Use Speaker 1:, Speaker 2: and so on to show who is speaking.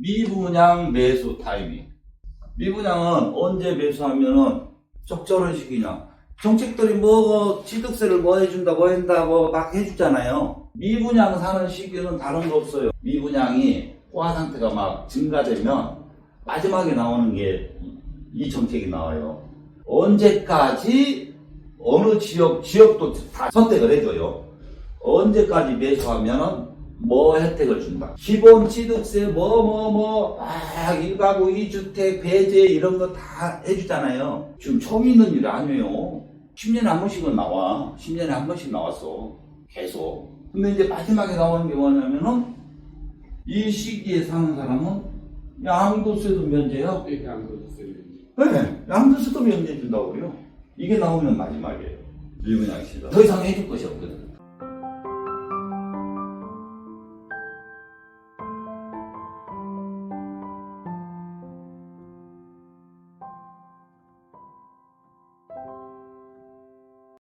Speaker 1: 미분양 매수 타이밍. 미분양은 언제 매수하면은 적절한 시기냐. 정책들이 뭐 취득세를 뭐 해준다 뭐 한다 뭐막 해주잖아요. 미분양 사는 시기는 다른 거 없어요. 미분양이 호화 상태가 막 증가되면 마지막에 나오는 게 이 정책이 나와요. 언제까지 어느 지역 지역도 다 선택을 해줘요. 언제까지 매수하면은 뭐 혜택을 준다. 기본 취득세 뭐 뭐뭐막 일가구 이주택 배제 이런 거 다 해주잖아요. 지금 처음 있는 일이 아니에요. 10년에 한 번씩은 나와. 10년에 한 번씩 나왔어. 계속. 근데 이제 마지막에 나오는 게 뭐냐면은 이 시기에 사는 사람은 양도세도 면제야.
Speaker 2: 이렇게 안 그러셨어요.
Speaker 1: 네, 양도세도 면제해 준다고 그래요. 이게 나오면 마지막이에요. 미분양 시다. 더 이상 해줄 것이 없거든.